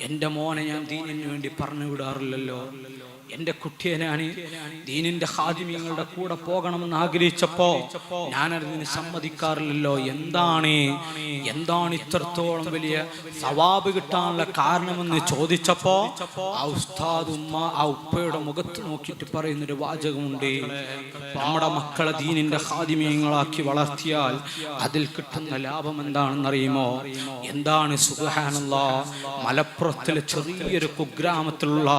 എന്റെ മോനെ ഞാൻ ദീനിന് വേണ്ടി പറഞ്ഞു വിടാറില്ലല്ലോ. എന്റെ കുട്ടിയെ ഞാൻ ദീനിന്റെ ഹാദിമ്യങ്ങളുടെ കൂടെ പോകണമെന്ന് ആഗ്രഹിച്ചപ്പോ ഞാനതിന് സമ്മതിക്കാറില്ലല്ലോ. എന്താണ്? എന്താണ് ഇത്രത്തോളം വലിയ സവാബ് കിട്ടാനുള്ള കാരണമെന്ന് ചോദിച്ചപ്പോ ആ ഉസ്താദ് ഉമ്മ ആ ഉപ്പയുടെ മുഖത്ത് നോക്കിയിട്ട് പറയുന്നൊരു വാചകമുണ്ട്. നമ്മുടെ മക്കളെ ദീനിന്റെ ഹാദിമ്യങ്ങളാക്കി വളർത്തിയാൽ അതിൽ കിട്ടുന്ന ലാഭം എന്താണെന്നറിയുമോ? എന്താണ്? സുഖാനുള്ള മലപ്പുറത്തിലെ ചെറിയൊരു കുഗ്രാമത്തിലുള്ള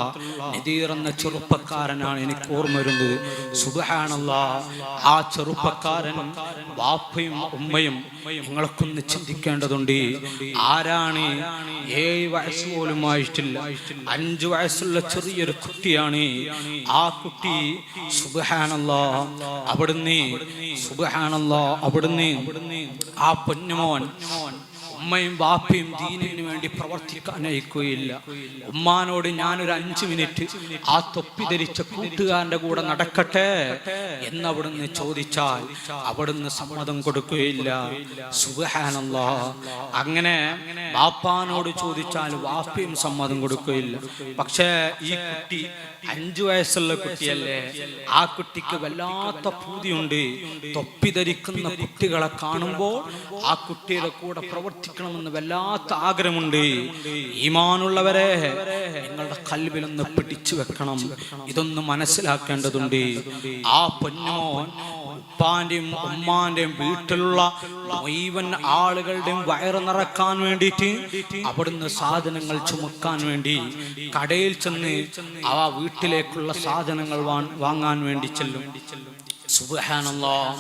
നദീർ എന്ന ചെറുപ്പക്കാരനാണ് എനിക്ക് ഓർമ്മ വരുന്നത്. സുബഹാനല്ല ആ ചെറുപ്പക്കാരൻ വാപ്പയും ഉമ്മയും നിങ്ങൾക്കൊന്ന് ചിന്തിക്കേണ്ടതുണ്ട്. ആരാണ്? ഏഴ് വയസ്സ് പോലും ആയിട്ടില്ല. അഞ്ചു വയസ്സുള്ള ചെറിയൊരു കുട്ടിയാണ്. ആ കുട്ടി സുബഹാനല്ല അവിടുന്ന് സുബഹാനല്ല അവിടുന്ന് ആ പൊന്നുമോൻ ഉമ്മയും വാപ്പയും ദീനിന് വേണ്ടി പ്രവർത്തിക്കാൻ അയക്കുകയില്ല. ഉമ്മാനോട് ഞാനൊരു അഞ്ചു മിനിറ്റ് ആ തൊപ്പി ധരിച്ച കൂട്ടുകാരന്റെ കൂടെ നടക്കട്ടെ എന്നവിടുന്ന് ചോദിച്ചാൽ അവിടുന്ന് സമ്മതം കൊടുക്കുകയില്ല. സുബഹാനല്ല. അങ്ങനെ വാപ്പാനോട് ചോദിച്ചാൽ വാപ്പയും സമ്മതം കൊടുക്കുകയില്ല. പക്ഷേ ഈ കുട്ടി അഞ്ചു വയസ്സുള്ള കുട്ടിയല്ലേ? ആ കുട്ടിക്ക് വല്ലാത്ത പൂതിയുണ്ട്. തൊപ്പി ധരിക്കുന്ന കുട്ടികളെ കാണുമ്പോൾ ആ കുട്ടിയുടെ കൂടെ പ്രവർത്തിക്കണമെന്ന് വല്ലാത്ത ആഗ്രഹമുണ്ട്. ഈമാനുള്ളവരെ നിങ്ങളുടെ കൽവിലൊന്ന് പിടിച്ചു വെക്കണം. ഇതൊന്ന് മനസ്സിലാക്കേണ്ടതുണ്ട്. ആ പൊന്നോ ഉപ്പാന്റെയും ഉമ്മാന്റെയും വീട്ടിലുള്ള മുഴുവൻ ആളുകളുടെയും വയറ് നിറക്കാൻ വേണ്ടിയിട്ട് അവിടുന്ന് സാധനങ്ങൾ ചുമക്കാൻ വേണ്ടി കടയിൽ ചെന്ന് ആ വീട്ടിലേക്കുള്ള സാധനങ്ങൾ വാങ്ങാൻ വേണ്ടി ചെല്ലും. സുബഹാനല്ലോ.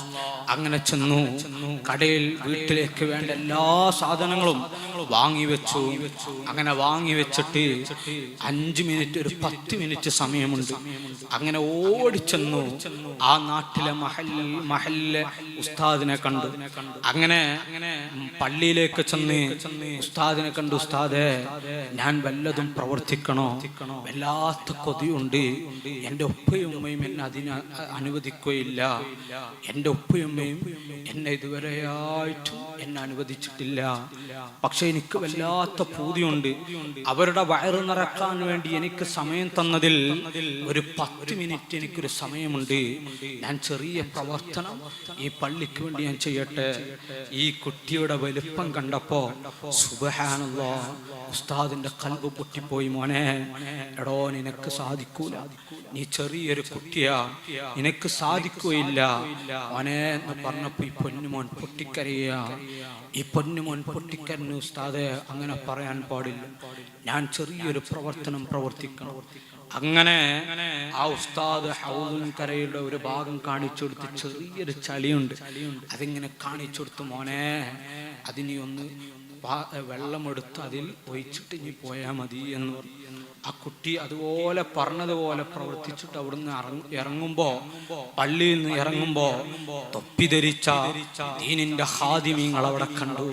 അങ്ങനെ ചെന്നു. കടയിൽ വീട്ടിലേക്ക് വേണ്ട എല്ലാ സാധനങ്ങളും വാങ്ങി വെച്ചു. അങ്ങനെ വാങ്ങി വെച്ചിട്ട് അഞ്ച് മിനിറ്റ് ഒരു പത്ത് മിനിറ്റ് സമയമുണ്ട്. അങ്ങനെ ഓടിച്ചെന്നു ആ നാട്ടിലെ മഹൽ മഹലിലെ ഉസ്താദിനെ കണ്ടു. അങ്ങനെ പള്ളിയിലേക്ക് ചെന്ന് ഉസ്താദിനെ കണ്ടു. ഉസ്താദെ ഞാൻ വല്ലതും പ്രവർത്തിക്കണോ? വല്ലാത്ത കൊതിയുണ്ട്. എന്റെ ഉപ്പയും ഉമ്മയും എന്നെ അതിന് അ- അനുവദിക്കുകയില്ല എന്റെ ഉപ്പയമ്മയും എന്നെ ഇതുവരെയായിട്ടും എന്നെ അനുവദിച്ചിട്ടില്ല. പക്ഷെ എനിക്ക് വല്ലാത്ത പൂതിയുണ്ട്. അവരുടെ വയറ് നിറക്കാൻ വേണ്ടി എനിക്ക് സമയം തന്നതിൽ ഒരു പത്ത് മിനിറ്റ് എനിക്കൊരു സമയമുണ്ട്. ഞാൻ ചെറിയ പ്രവർത്തനം ഈ പള്ളിക്ക് വേണ്ടി ഞാൻ ചെയ്യട്ടെ. ഈ കുട്ടിയുടെ വലുപ്പം കണ്ടപ്പോ സുബഹാനുള്ള ഉസ്താദിന്റെ കൽബ് പൊട്ടിപ്പോയി മോനെ. എടോ നിനക്ക് സാധിക്കൂല. നീ ചെറിയൊരു കുട്ടിയാ. നിനക്ക് സാധിക്കുകയില്ല. മോനെ എന്ന് പറഞ്ഞപ്പോ ഈ പൊന്നുമോൻ പൊട്ടിക്കരയ ഈ പൊന്നുമോൻ പൊട്ടിക്കരഞ്ഞു ഉസ്താദെ അങ്ങനെ പറയാൻ പാടില്ല. ഞാൻ ചെറിയൊരു പ്രവർത്തനം പ്രവർത്തിക്കണം. അങ്ങനെ ആ ഉസ്താദ് ഹൗദുൻ കരയുടെ ഒരു ഭാഗം കാണിച്ചു കൊടുത്ത് ചെറിയൊരു ചളിയുണ്ട്. അതിങ്ങനെ കാണിച്ചു കൊടുത്തു മോനെ അതിനി ഒന്ന് വെള്ളമെടുത്ത് അതിൽ ഒഴിച്ചിട്ട് ഇനി പോയാൽ മതി എന്ന് പറഞ്ഞു. ആ കുട്ടി അതുപോലെ പറഞ്ഞതുപോലെ പ്രവർത്തിച്ചിട്ട് അവിടുന്ന് ഇറങ്ങ- ഇറങ്ങുമ്പോ പള്ളിയിൽ നിന്ന് ഇറങ്ങുമ്പോ തൊപ്പി ധരിച്ച ദീനിന്റെ ഹാദിമീങ്ങൾ അവിടെ കണ്ടു.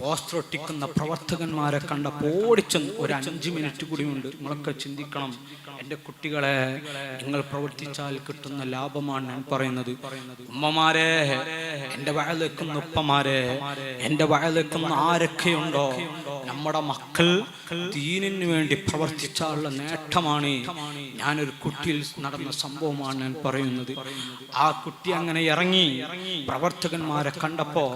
പോസ്റ്റർ ഒട്ടിക്കുന്ന പ്രവർത്തകന്മാരെ കണ്ട ഓടിച്ചെന്ന് ഒരു അഞ്ച് മിനിറ്റ് കൂടിയുണ്ട് നിങ്ങളൊക്കെ ചിന്തിക്കണം. എന്റെ കുട്ടികളെ നിങ്ങൾ പ്രവർത്തിച്ചാൽ കിട്ടുന്ന ലാഭമാണ് ഞാൻ പറയുന്നത്. ഉമ്മമാരെ എന്റെ വയലേക്കുന്ന ഉപ്പമാരെ എന്റെ വയലേക്കുന്ന ആരൊക്കെയുണ്ടോ നമ്മുടെ മക്കൾ ദീനിന് വേണ്ടി പ്രവർത്തിച്ചാലുള്ള നേട്ടമാണ് ഞാനൊരു കുട്ടിയിൽ നടന്ന സംഭവമാണ് ഞാൻ പറയുന്നത്. ആ കുട്ടി അങ്ങനെ ഇറങ്ങി പ്രവർത്തകന്മാരെ കണ്ടപ്പോ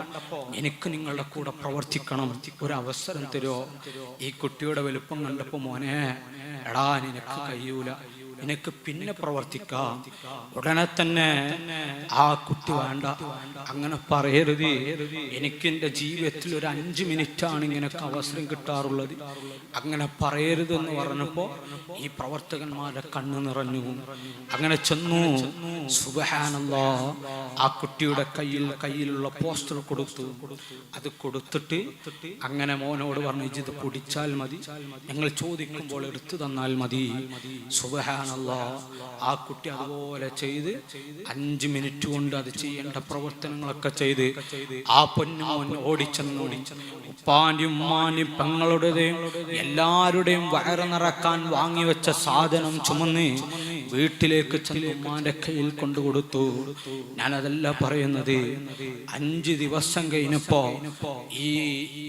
എനിക്ക് നിങ്ങളുടെ കൂടെ പ്രവർത്തിക്കണം. ഒരു അവസരം തരുമോ ഈ കുട്ടിയുടെ വലുപ്പം കണ്ടപ്പോ മോനെ എടാ നിനക്ക് കഴിയൂല. നിനക്ക് പിന്നെ പ്രവർത്തിക്കാം. ഉടനെ തന്നെ ആ കുട്ടി വേണ്ട. അങ്ങനെ പറയരുത്. എനിക്ക് ജീവിതത്തിൽ ഒരു അഞ്ച് ആണ് ഇങ്ങനൊക്കെ അവസരം കിട്ടാറുള്ളത്. അങ്ങനെ പറയരുത് എന്ന് പറഞ്ഞപ്പോൾ ഈ പ്രവർത്തകന്മാരെ കണ്ണു നിറഞ്ഞു. അങ്ങനെ ചെന്നു. സുബഹാനല്ലോ. ആ കുട്ടിയുടെ കയ്യിൽ കയ്യിലുള്ള പോസ്റ്റർ കൊടുത്തു. അത് കൊടുത്തിട്ട് അങ്ങനെ മോനോട് പറഞ്ഞു "ഇജ്ജ് ഇത് കുടിച്ചാൽ മതി. ഞങ്ങൾ ചോദിക്കുമ്പോൾ എടുത്തു തന്നാൽ മതി. സുബഹാനല്ലോ. ആ കുട്ടി അതുപോലെ ചെയ്ത് അഞ്ച് മിനിറ്റ് കൊണ്ട് അത് ചെയ്യേണ്ട പ്രവർത്തനങ്ങളൊക്കെ ചെയ്ത് ആ പൊന്നുമോൻ ഓടിച്ചെന്ന്. ഉപ്പാന്റെയും ഉമ്മാന്റെയും പെങ്ങളുടെയും എല്ലാവരുടെയും വയറ് നിറക്കാൻ വാങ്ങിവെച്ച സാധനം ചുമന്ന് വീട്ടിലേക്ക് ചെന്ന് ഉമ്മാന്റെ കയ്യിൽ കൊണ്ടു കൊടുത്തു. ഞാനതല്ല പറയുന്നത്. അഞ്ച് ദിവസം കഴിഞ്ഞപ്പോ ഈ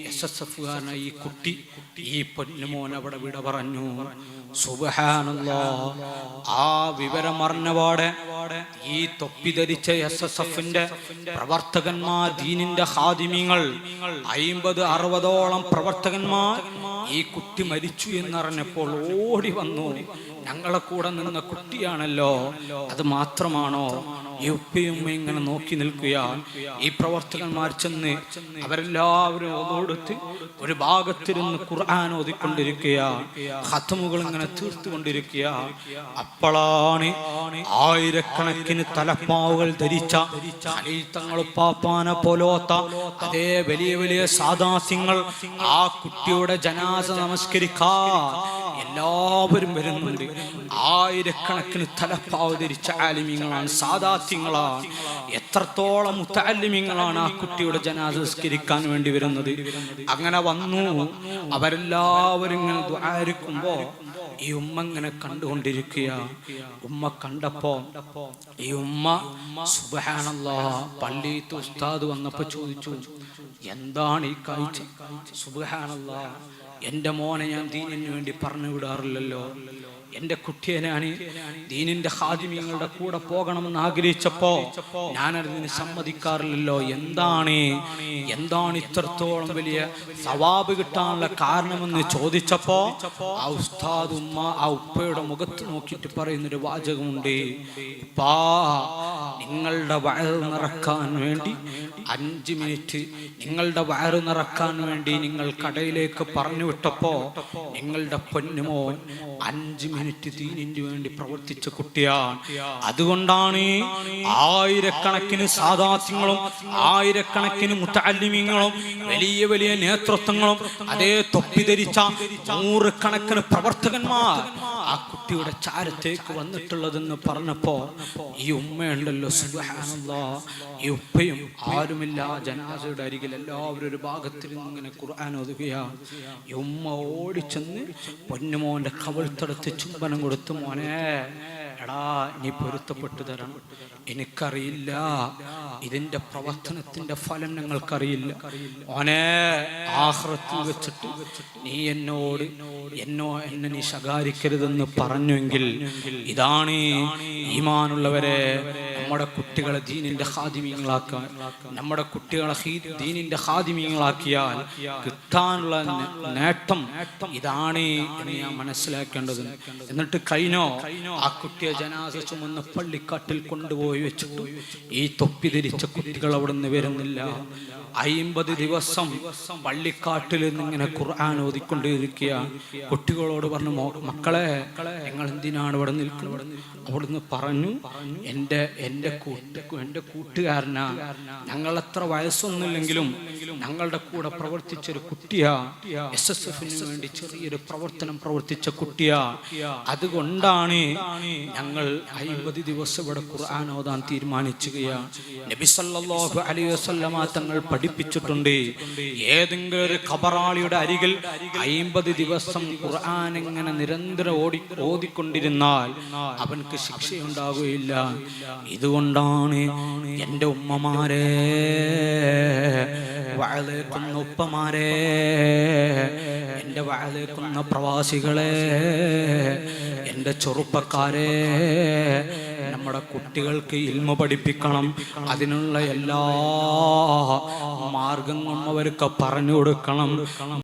എസ് എസ് എഫ് ഈ കുട്ടി ഈ പൊന്നുമോൻ അവിടെ വിട പറഞ്ഞു. സുബഹാനല്ലോ. ആ വിവരം അറിഞ്ഞപാടെ ഈ തൊപ്പി ധരിച്ച എസ് എസ് എഫിന്റെ പ്രവർത്തകന്മാർ ദീനിന്റെ ഹാദിമ്യങ്ങൾ അയിമ്പത് അറുപതോളം പ്രവർത്തകന്മാർ ഈ കുട്ടി മരിച്ചു എന്നറിഞ്ഞപ്പോൾ ഓടി വന്നു. ഞങ്ങളെ കൂടെ നിന്ന കുട്ടിയാണല്ലോ. അത് മാത്രമാണോ? ഈ ഉപ്പയും ഇങ്ങനെ നോക്കി നിൽക്കുക. ഈ പ്രവർത്തകന്മാർ ചെന്ന് അവരെല്ലാവരും ഓടുത്ത് ഒരു ഭാഗത്തിരുന്ന് ഖുർആൻ ഓതിക്കൊണ്ടിരിക്കുക. ഹത്തമുകൾ ഇങ്ങനെ തീർത്തുകൊണ്ടിരിക്കുക. അപ്പോഴാണ് ആയിരക്കണക്കിന് തലപ്പാവുകൾ ധരിച്ച തങ്ങൾ പാപ്പാന പോലോത്ത അതേ വലിയ വലിയ സാദാസ്യങ്ങൾ ആ കുട്ടിയുടെ ജനാസ നമസ്കരിക്കാ എല്ലാവരും വരുന്നുണ്ട്. ആയിരക്കണക്കിന് തലപ്പാവ് ധരിച്ച ആലിമ്യങ്ങളാണ് സാദാസ്യങ്ങളാണ്. എത്രത്തോളം മുത്താലിമ്യങ്ങളാണ് ആ കുട്ടിയുടെ ജനാസ നമസ്കരിക്കാൻ വേണ്ടി വരുന്നത്. അങ്ങനെ വന്നു. അവരെല്ലാവരും ഇങ്ങനെ ദ്വാരിക്കുമ്പോ ഈ ഉമ്മ ഇങ്ങനെ കണ്ടുകൊണ്ടിരിക്കുക. ഉമ്മ കണ്ടപ്പോ ഈ ഉമ്മ സുബഹാനല്ലാ പള്ളിയത്ത് ഉസ്താദ് വന്നപ്പോ ചോദിച്ചു എന്താണ് ഈ കാഴ്ച? സുബഹാനല്ലാ എന്റെ മോനെ ഞാൻ ദീനിന് വേണ്ടി പറഞ്ഞു വിടാറില്ലല്ലോ. എന്റെ കുട്ടിയനാണ്. ദീനിന്റെ ഹാദിമ്യങ്ങളുടെ കൂടെ പോകണമെന്ന് ആഗ്രഹിച്ചപ്പോ ഞാനതിന് സമ്മതിക്കാറില്ലല്ലോ. എന്താണ്? എന്താണ് ഇത്രത്തോളം വലിയ സവാബ് കിട്ടാനുള്ള കാരണമെന്ന് ചോദിച്ചപ്പോ ആ ഉസ്താദ് ഉമ്മ ആ ഉപ്പയുടെ മുഖത്ത് നോക്കിയിട്ട് പറയുന്നൊരു വാചകമുണ്ട്. പാ നിങ്ങളുടെ വയറ് നിറക്കാൻ വേണ്ടി അഞ്ച് മിനിറ്റ് നിങ്ങളുടെ വയറ് നിറക്കാൻ വേണ്ടി നിങ്ങൾ കടയിലേക്ക് പറഞ്ഞു വിട്ടപ്പോ നിങ്ങളുടെ പൊന്നുമോ അഞ്ച് മിനിറ്റ് ദീനിന് വേണ്ടി പ്രവർത്തിച്ച കുട്ടിയാണ്. അതുകൊണ്ടാണ് ആയിരക്കണക്കിന് സാദാത്യങ്ങളും ആയിരക്കണക്കിന് മുത്താലിമ്യങ്ങളും വലിയ വലിയ നേതൃത്വങ്ങളും അതേ ധരിച്ച നൂറുകണക്കിന് പ്രവർത്തകന്മാർ ആ കുട്ടിയുടെ ചാരത്തേക്ക് വന്നിട്ടുള്ളതെന്ന് പറഞ്ഞപ്പോ ഈ ഉമ്മയുണ്ടല്ലോ ഈ ഉപ്പയും ആരുമില്ല ജനാസയുടെ അരികിൽ എല്ലാവരും ഒരു ഭാഗത്തിൽ ഇങ്ങനെ ഖുർആൻ ഒതുകയാണ് ഈ ഉമ്മ ഓടിച്ചെന്ന് പൊന്നുമോന്റെ കവിൾത്തടത്ത് ചുംബനം കൊടുത്തു മോനെ. എടാ നീ പൊരുത്തപ്പെട്ടു തരണം എനിക്കറിയില്ല. ഇതിന്റെ പ്രവർത്തനത്തിന്റെ ഫലം ഞങ്ങൾക്കറിയില്ല. ഓനെ ആഹ്റത്തിൽ വെച്ചിട്ട് നീ എന്നോട് എന്നോ എന്നെ നീ ശകാരിക്കരുതെന്ന് പറഞ്ഞുവെങ്കിൽ ഇതാണ് ഈമാനുള്ളവരെ നമ്മുടെ കുട്ടികളെ ദീനിന്റെ ഹാദിമീങ്ങളാക്കാൻ നമ്മുടെ കുട്ടികളെ ദീനിന്റെ ഹാദിമീങ്ങളാക്കിയാൽ കിട്ടാനുള്ള നേട്ടം ഇതാണ് എന്ന് ഞാൻ മനസ്സിലാക്കേണ്ടത്. എന്നിട്ട് കഴിഞ്ഞോ ആ കുട്ടിയെ ജനാസ ചുമന്ന് പള്ളിക്കാട്ടിൽ കൊണ്ടുപോയി വെച്ചു ഈ തൊപ്പി ധരിച്ച കുട്ടികൾ അവിടെ നിന്ന് വരുന്നില്ല. അയിമ്പത് ദിവസം പള്ളിക്കാട്ടിൽ നിന്ന് ഇങ്ങനെ ഖുർആൻ ഓതിക്കൊണ്ടിരിക്കുക. കുട്ടികളോട് പറഞ്ഞു മക്കളെ ഞങ്ങൾ എന്തിനാണ് ഇവിടെ നിൽക്കുന്നത്? അവിടുന്ന് പറഞ്ഞു എന്റെ എന്റെ എന്റെ കൂട്ടുകാരനാ. ഞങ്ങൾ അത്ര വയസ്സൊന്നുമില്ലെങ്കിലും ഞങ്ങളുടെ കൂടെ പ്രവർത്തിച്ചൊരു കുട്ടിയാ. എസ് എസ് എഫിന് വേണ്ടി ചെറിയൊരു പ്രവർത്തനം പ്രവർത്തിച്ച കുട്ടിയാ. അതുകൊണ്ടാണ് ഞങ്ങൾ അയിമ്പത് ദിവസം ഇവിടെ ഖുർആൻ ഓതാൻ തീരുമാനിച്ചുകയാണ് നബി സല്ലല്ലാഹു അലൈഹി വസല്ലമ തങ്ങൾ പഠിപ്പിച്ചിട്ടുണ്ട്. ഏതെങ്കിലും ഒരു ഖബറാളിയുടെ അരികിൽ അയിമ്പത് ദിവസം ഖുർആൻ ഇങ്ങനെ നിരന്തരം ഓടി ഓതിക്കൊണ്ടിരുന്നാൽ അവൻക്ക് ശിക്ഷയുണ്ടാകുകയില്ല. ഇതുകൊണ്ടാണ് എന്റെ ഉമ്മമാരെ വഴലേക്കുന്ന ഉപ്പമാരെ എന്റെ വഴലേക്കുന്ന പ്രവാസികളെ എന്റെ ചെറുപ്പക്കാരെ നമ്മുടെ കുട്ടികൾക്ക് ഇൽമ പഠിപ്പിക്കണം. അതിനുള്ള എല്ലാ മാർഗങ്ങളും അവർക്ക് പറഞ്ഞു കൊടുക്കണം.